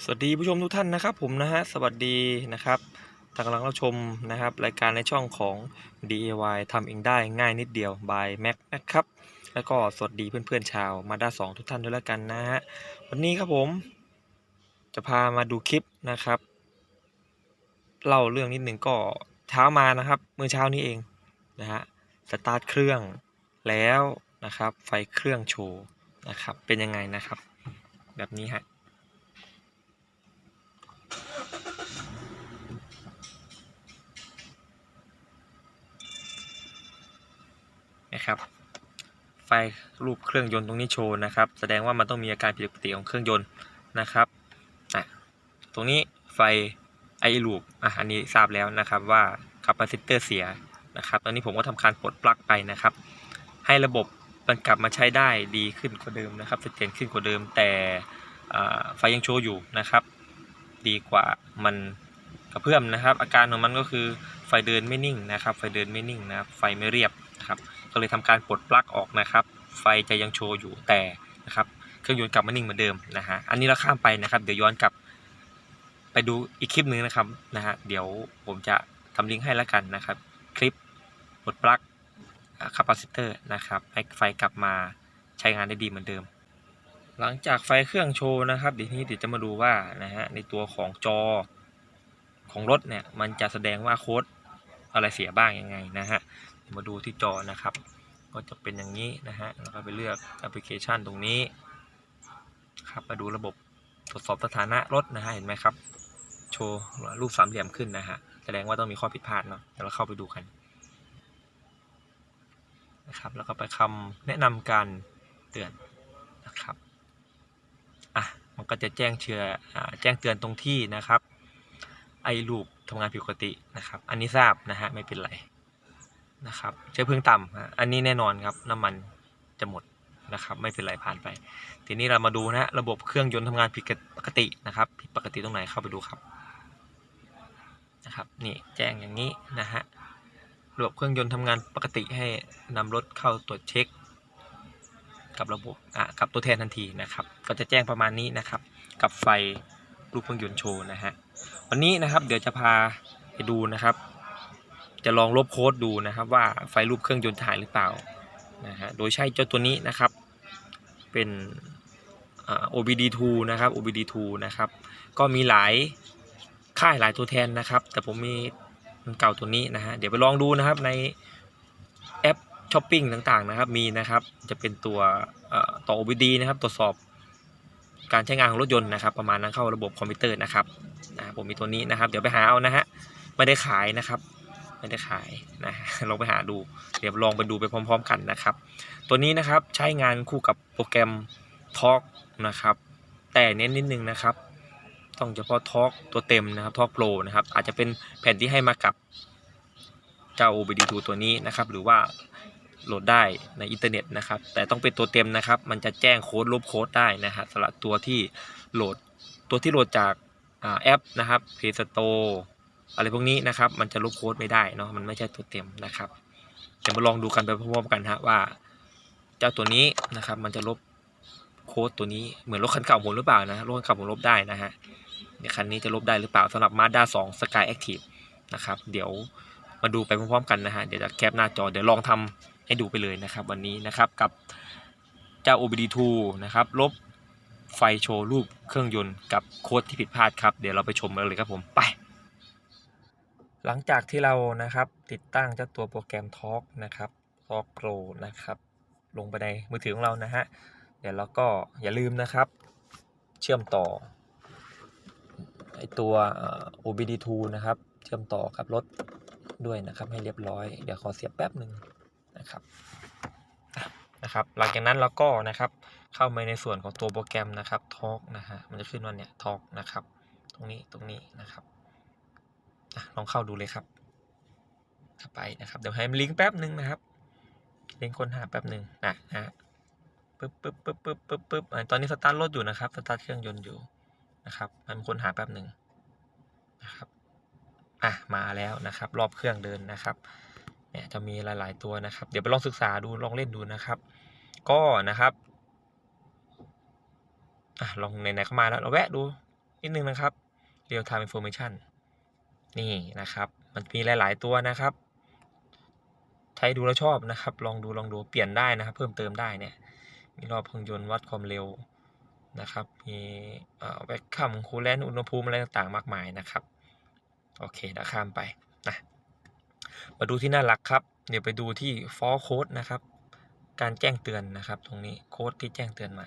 สวัสดีผู้ชมทุกท่านนะครับผมนะฮะสวัสดีนะครับทานกำลังรับชมนะครับรายการในช่องของ DIY ทำเองได้ง่ายนิดเดียว by Mac นะครับแล้วก็สวัสดีเพื่อนๆชาวมาด้าสองทุกท่านด้วยแล้วกันนะฮะวันนี้ครับผมจะพามาดูคลิปนะครับเล่าเรื่องนิดหนึ่งก็เช้ามานะครับเมื่อเช้านี้เองนะฮะสตาร์ทเครื่องแล้วนะครับไฟเครื่องโชว์นะครับเป็นยังไงนะครับ แบบนี้ฮะ นะครับ ไฟรูปเครื่องยนต์ตรงนี้โชว์นะครับ แสดงว่ามันต้องมีอาการผิดปกติของเครื่องยนต์นะครับอะตรงนี้ไฟไอลูปอะอันนี้ทราบแล้วนะครับว่าคาปาซิเตอร์เสียนะครับ ตอนนี้ผมก็ทำการปลดปลั๊กไปนะครับ ให้ระบบมันกลับมาใช้ได้ดีขึ้นกว่าเดิมนะครับเสถียรขึ้นกว่าเดิม แต่ไฟยังโชว์อยู่นะครับ ดีกว่ามันกระเพื่อมนะครับ อาการของมันก็คือไฟเดินไม่นิ่งนะครับ ไฟเดินไม่นิ่งนะครับ ไฟไม่เรียบนะครับ ก็เลยทำการปลดปลั๊กออกนะครับ ไฟจะยังโชว์อยู่แต่นะครับเครื่องยนต์กลับมานิ่งเหมือนเดิมนะฮะอันนี้เราข้ามไปนะครับ เดี๋ยวย้อนกลับไปดูอีกคลิปหนึ่งนะครับนะฮะเดี๋ยวผมจะทำลิงก์ให้แล้วกันนะครับ คลิปปลดปลั๊กคาปาซิเตอร์นะครับให้ไฟกลับมาใช้งานได้ดีเหมือนเดิม หลังจากไฟเครื่องโชว์นะครับเดี๋ยวนี้เดี๋ยวจะมาดูว่านะฮะในตัวของจอของรถเนี่ยมันจะแสดงว่าโค้ดอะไรเสียบ้างยังไงนะฮะ มาดูที่จอนะครับ ก็จะเป็นอย่างนี้นะฮะแล้วก็ไปเลือกแอปพลิเคชันตรงนี้ครับมาดูระบบตรวจสอบสถานะรถนะฮะเห็นไหมครับ โชว์รูปสามเหลี่ยมขึ้นนะฮะแสดงว่าต้องมีข้อผิดพลาดเนาะเดี๋ยวเราเข้าไปดูกันนะครับแล้วก็ไปคำแนะนำการเตือนนะครับอะมันก็จะแจ้งเชืออแจ้งเตือนตรงที่นะครับไอลูปทำงานผิดปกตินะครับ อันนี้ทราบนะฮะไม่เป็นไร นะครับเชื้อเพลิงต่ำอันนี้แน่นอนครับน้ำมันจะหมดนะครับไม่เป็นไรผ่านไป ทีนี้เรามาดูนะฮะระบบเครื่องยนต์ทำงานผิดปกตินะครับผิดปกติตรงไหนเข้าไปดูครับนะครับนี่แจ้งอย่างนี้นะฮะระบบเครื่องยนต์ทำงานปกติให้นำรถเข้าตรวจเช็ค กับระบบอะกับตัวแทนทันทีนะครับ ก็จะแจ้งประมาณนี้นะครับ กับไฟรูปเครื่องยนต์โชว์นะฮะวันนี้นะครับเดี๋ยวจะพาไปดูนะครับ จะลองลบโค้ดดูนะครับว่าไฟรูปเครื่องยนต์ถ่ายหรือเปล่านะฮะโดยใช้เจ้าตัวนี้นะครับเป็น OBD2 นะครับ OBD2 นะครับ ก็มีหลายค่ายหลายตัวแทนนะครับ แต่ผมมีมันเก่าตัวนี้นะฮะเดี๋ยวไปลองดูนะครับในแอปช้อปปิ้งต่างๆนะครับมีนะครับจะเป็นตัวต่อ OBD นะครับตรวจสอบการใช้งานของรถยนต์นะครับ ประมาณนั้นเข้าระบบคอมพิวเตอร์นะครับนะผมมีตัวนี้นะครับ เดี๋ยวไปหาเอานะฮะไม่ได้ขายนะครับ ไม่ได้ขายนะฮะลองไปหาดู เดี๋ยวลองไปดูไปพร้อม ๆ กันนะครับ ตัวนี้นะครับใช้งานคู่กับโปรแกรม Talk นะครับ แต่เน้นนิดนึงนะครับ ต้องเฉพาะ Talk ตัวเต็มนะครับ Talk Pro นะครับ อาจจะเป็นแผ่นที่ให้มากับเจ้า OBD2 ตัวนี้นะครับ หรือว่าโหลดได้ในอินเทอร์เน็ตนะครับ แต่ต้องเป็นตัวเต็มนะครับ มันจะแจ้งโค้ดลบโค้ดได้นะฮะสำหรับตัวที่โหลดตัวที่โหลดจากแอปนะครับ Play Store อะไรพวกนี้นะครับ มันจะลบโค้ดไม่ได้เนาะมันไม่ใช่ตัวเต็มนะครับเดี๋ยวมาลองดูกันไปพร้อมๆกันฮะว่า เจ้าตัวนี้นะครับ มันจะลบโค้ดตัวนี้เหมือนรถคันเก่าผมหรือเปล่านะรถคันเก่าผมลบได้นะฮะเดี๋ยวคันนี้จะลบได้หรือเปล่าสำหรับ Mazda 2 Sky Active นะครับ เดี๋ยวมาดูไปพร้อมๆกันนะฮะเดี๋ยวจะแคปหน้าจอเดี๋ยวลองทำให้ดูไปเลยนะครับวันนี้นะครับกับเจ้า OBD2 นะครับลบไฟโชว์รูปเครื่องยนต์กับโค้ดที่ผิดพลาดครับ เดี๋ยวเราไปชมกันเลยครับผมไป หลังจากที่เรานะครับติดตั้งเจ้าตัวโปรแกรม Talk นะครับ Talk Pro นะครับ ลงไปในมือถือของเรานะฮะ เดี๋ยวเราก็อย่าลืมนะครับ เชื่อมต่อไอตัว OBD2 นะครับ เชื่อมต่อกับรถด้วยนะครับ ให้เรียบร้อย เดี๋ยวขอเสียบแป๊บหนึ่งนะครับนะครับ หลังจากนั้นเราก็นะครับเข้ามาในส่วนของตัวโปรแกรมนะครับ Talk นะฮะมันจะขึ้นว่าเนี่ย Talk นะครับ ตรงนี้ตรงนี้นะครับ ลองเข้าดูเลยครับเข้าไปนะครับ เดี๋ยวให้มันลิงก์แป๊บหนึ่งนะครับ ลิงก์ค้นหาแป๊บหนึ่งนะฮะปึ๊บปึ๊บปึ๊บปึ๊บปึ๊บปึ๊บตอนนี้สตาร์ทรถอยู่นะครับ สตาร์ทเครื่องยนต์อยู่นะครับให้มันค้นหาแป๊บหนึ่งนะครับ อะ มาแล้วนะครับ รอบเครื่องเดินนะครับ เนี่ยจะมีหลาย ๆ ตัวนะครับ เดี๋ยวไปลองศึกษาดู ลองเล่นดูนะครับ ก็นะครับอะลองไหนๆเข้ามาแล้วเราแวะดูนิดนึงนะครับ real time information นี่นะครับ มันมีหลาย ๆ ตัวนะครับใช้ดูแล้วชอบนะครับ ลองดูลองดูเปลี่ยนได้นะครับ เพิ่มเติมได้เนี่ย มีรอบเครื่องยนต์วัดความเร็วนะครับ มีแบ็คคัมคูลแลนอุณหภูมิอะไรต่างๆ มากมายนะครับ โอเคเดี๋ยวข้ามไปนะมาดูที่หน้าหลักครับ เดี๋ยวไปดูที่ for code นะครับ การแจ้งเตือนนะครับ ตรงนี้โค้ดที่แจ้งเตือนมา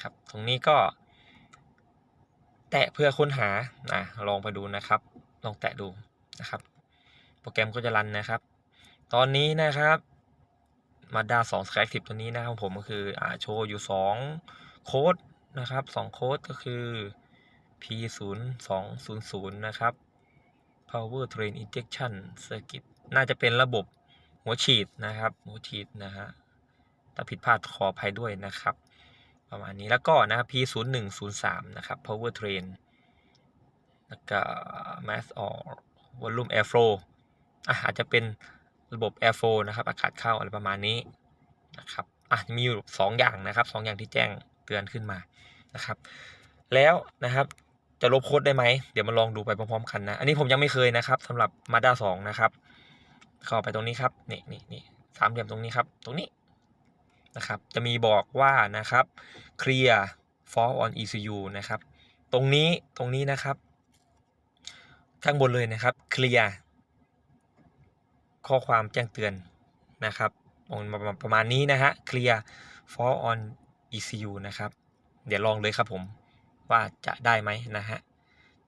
ครับ ตรงนี้ก็ แตะเพื่อค้นหานะลองไปดูนะครับ ลองแตะดูนะครับ โปรแกรมก็จะรันนะครับ ตอนนี้นะครับมาด้า2 s k y a c t i v e ตัวนี้นะครับผมก็คืออ่าโชว์อยู่2โค้ดนะครับ2โค้ดก็คือ p 0 2 0 0นะครับ power train injection circuit น่าจะเป็นระบบหัวฉีดนะครับ หัวฉีดนะฮะถ้าผิดพลาดขออภัยด้วยนะครับ ประมาณนี้แล้วก็นะครับ p 0 1 0 3นะครับ power train แล้วก็ mass or volume airflow อะอาจจะเป็นระบบ airflow นะครับ อากาศเข้าอะไรประมาณนี้นะครับอะมีอยู่2อย่างนะครับ 2 อย่างที่แจ้งเตือนขึ้นมานะครับ แล้วนะครับจะลบโค้ดได้ไหม เดี๋ยวมาลองดูไปพร้อมๆกันนะ อันนี้ผมยังไม่เคยนะครับสำหรับ Mazda 2นะครับ เข้าไปตรงนี้ครับ นี่นี่นี่สามเหลี่ยมตรงนี้ครับ ตรงนี้นะครับ จะมีบอกว่านะครับ clear fault on ECU นะครับ ตรงนี้ตรงนี้นะครับ ข้างบนเลยนะครับ clear ข้อความแจ้งเตือนนะครับประมาณนี้นะฮะ clear fault on ECU นะครับ เดี๋ยวลองเลยครับผมว่าจะได้ไหมนะฮะ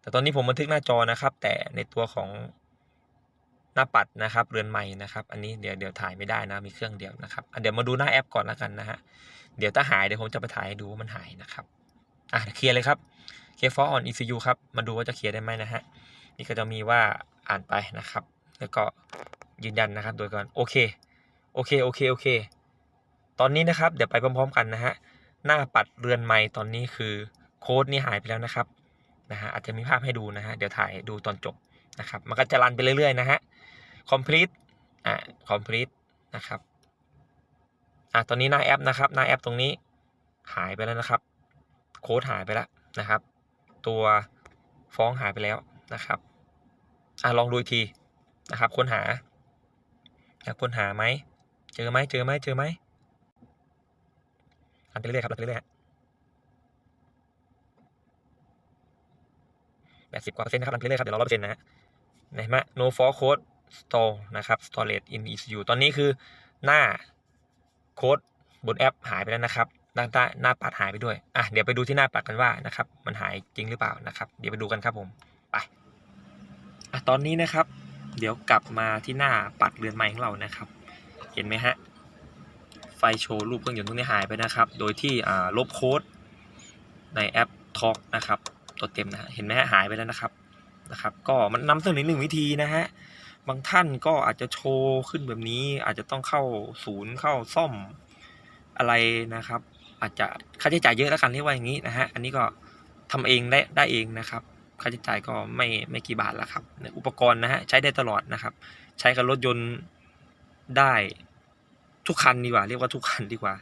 แต่ตอนนี้ผมบันทึกหน้าจอนะครับ แต่ในตัวของหน้าปัดนะครับ เรือนใหม่นะครับ อันนี้เดี๋ยวเดี๋ยวถ่ายไม่ได้นะมีเครื่องเดียวนะครับเดี๋ยวมาดูหน้าแอปก่อนแล้วกันนะฮะเดี๋ยวถ้าหายเดี๋ยวผมจะไปถ่ายให้ดูว่ามันหายนะครับอะเคลียร์เลยครับเคลียร์ for on ECU ครับมาดูว่าจะเคลียร์ได้ไหมนะฮะ นี่ก็จะมีว่าอ่านไปนะครับ แล้วก็ยืนยันนะครับ โดยก่อนโอเค โอเค โอเค โอเค ตอนนี้นะครับ เดี๋ยวไปพร้อม ๆ กันนะฮะ หน้าปัดเรือนไม้ตอนนี้คือโค้ดนี่หายไปแล้วนะครับ นะฮะ อาจจะมีภาพให้ดูนะฮะ เดี๋ยวถ่ายดูตอนจบนะครับ มันก็จะรันไปเรื่อยๆนะฮะ complete อ่า complete นะครับ อะตอนนี้หน้าแอปนะครับ หน้าแอปตรงนี้หายไปแล้วนะครับ โค้ดหายไปแล้วนะครับ ตัวฟ้องหายไปแล้วนะครับ อะลองดูอีกทีนะครับค้นหาอยากค้นหาไหมเจอไหมเจอไหมเจอไหมอันไปเรื่อยๆครับอันไปเรื่อยๆแปดสิบกว่าเปอร์เซ็นต์นะครับอันไปเรื่อยๆครับเดี๋ยวรอร้อยเปอร์เซ็นต์นะฮะเห็นม no for code store นะครับ storage in ECU ตอนนี้คือหน้าโค้ดบนแอปหายไปแล้วนะครับด้านใต้หน้าปัดหายไปด้วยอะเดี๋ยวไปดูที่หน้าปัดกันว่านะครับ มันหายจริงหรือเปล่านะครับ เดี๋ยวไปดูกันครับผม อะตอนนี้นะครับ เดี๋ยวกลับมาที่หน้าปัดเรือนไม้ของเรานะครับ เห็นไหมฮะ ไฟโชว์รูปเครื่องยนต์ตรงนี้หายไปนะครับ โดยที่ลบโค้ดในแอป Talk นะครับ ตัวเต็มนะเห็นไหมฮะหายไปแล้วนะครับนะครับ ก็มันนำเสนอหนึ่งวิธีนะฮะบางท่านก็อาจจะโชว์ขึ้นแบบนี้ อาจจะต้องเข้าศูนย์เข้าซ่อมอะไรนะครับ อาจจะค่าใช้จ่ายเยอะแล้วกันเรียกว่าอย่างนี้นะฮะอันนี้ก็ทำเองได้ได้เองนะครับ ค่าใช้จ่ายก็ไม่ไม่กี่บาทละครับ อุปกรณ์นะฮะใช้ได้ตลอดนะครับ ใช้กับรถยนต์ได้ทุกคันดีกว่า เรียกว่าทุกคันดีกว่า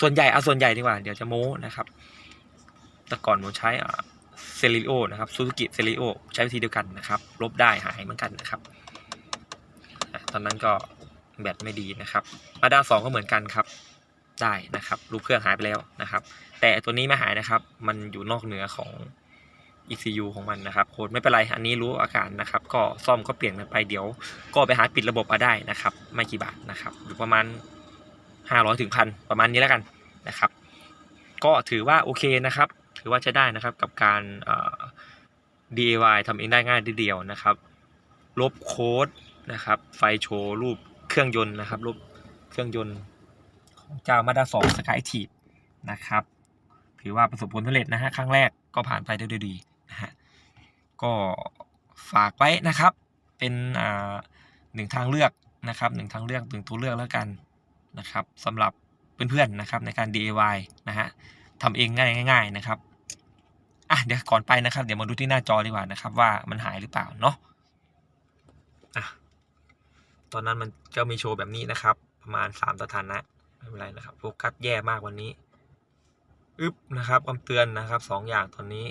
ส่วนใหญ่เอาส่วนใหญ่ดีกว่า เดี๋ยวจะโม้นะครับ แต่ก่อนผมใช้เซริโอนะครับซูซูกิเซริโอใช้วิธีเดียวกันนะครับ ลบได้หายเหมือนกันนะครับ ตอนนั้นก็แบตไม่ดีนะครับมาด้าสองก็เหมือนกันครับ ได้นะครับ รูปเครื่องหายไปแล้วนะครับ แต่ตัวนี้ไม่หายนะครับ มันอยู่นอกเหนือของ ECU ของมันนะครับโค้ดไม่เป็นไร อันนี้รู้อาการนะครับ ก็ซ่อมก็เปลี่ยนกันไปเดี๋ยว ก็ไปหาปิดระบบมาได้นะครับ ไม่กี่บาทนะครับอยู่ประมาณ 500ถึงพันประมาณนี้แล้วกันนะครับ ก็ถือว่าโอเคนะครับ ถือว่าใช้ได้นะครับกับการ DIY ทำเองได้ง่ายทีเดียวนะครับ ลบโค้ดนะครับ ไฟโชว์รูปเครื่องยนต์นะครับ ลบเครื่องยนต์ของเจ้ามาด้าสองสกายทีนะครับ ถือว่าประสบผลสำเร็จนะฮะครั้งแรกก็ผ่านไปได้ด้วยดี ก็ฝากไว้นะครับ เป็นอ่าหนึ่งทางเลือกนะครับหนึ่งทางเลือกหนึ่งตัวเลือกแล้วกันนะครับสำหรับเพื่อนๆนะครับในการ DIY นะฮะทำเองง่ายๆนะครับอะเดี๋ยวก่อนไปนะครับ เดี๋ยวมาดูที่หน้าจอดีกว่านะครับ ว่ามันหายหรือเปล่าเนาะอะตอนนั้นมันก็มีโชว์แบบนี้นะครับ ประมาณสามสถานะไม่เป็นไรนะครับโฟกัสแย่มากวันนี้อึบนะครับคำเตือนนะครับสองอย่างตอนนี้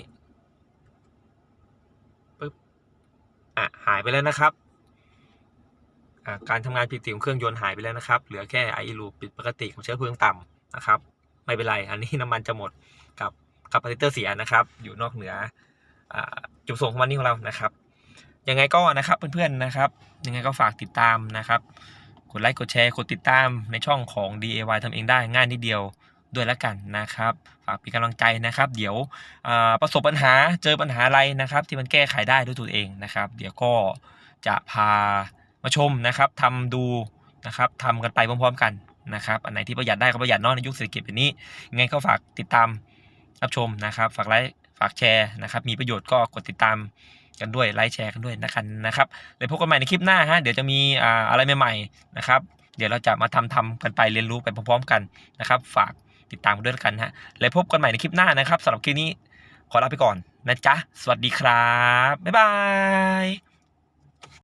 อะ หายไปแล้วนะครับ การทำงานผิดปกติของเครื่องยนต์หายไปแล้วนะครับ เหลือแค่ไอลูปิดปกติของเชื้อเพลิงต่ำนะครับ ไม่เป็นไร อันนี้น้ำมันจะหมดกับกับพาซิเตอร์เสียนะครับ อยู่นอกเหนืออจุดประส่งของวันนี้ของเรานะครับ ยังไงก็นะครับเพื่อนๆนะครับ ยังไงก็ฝากติดตามนะครับ กดไลค์กดแชร์กดติดตามในช่องของ DIY ทำเองได้ง่ายนิดเดียว ด้วยล้วกันนะครับ ฝากเป็นกำลังใจนะครับ เดี๋ยวประสบปัญหาเจอปัญหาอะไรนะครับ ที่มันแก้ไขได้ด้วยตัวเองนะครับ เดี๋ยวก็จะพามาชมนะครับทำดูนะครับทำกันไปพร้อมๆกันนะครับอันไหนที่ประหยัดได้ก็ประหยัดนอกในยุคเศรษฐกิจแบบนี้ยังไงก็ฝากติดตามรับชมนะครับฝากไลค์ฝากแชร์นะครับ มีประโยชน์ก็กดติดตามกันด้วยไลค์แชร์กันด้วยนะครับนะครับแล้วพบกันใหม่ในคลิปหน้าฮะเดี๋ยวจะมีอ่าอะไรใหม่ๆนะครับ เดี๋ยวเราจะมาทำทำกันไปเรียนรู้ไปพร้อมๆกันนะครับ ฝาก ติดตามกันด้วยกันฮะแล้วพบกันใหม่ในคลิปหน้านะครับสำหรับคลิปนี้ขอลาไปก่อนนะจ๊ะ สวัสดีครับ บ๊ายบาย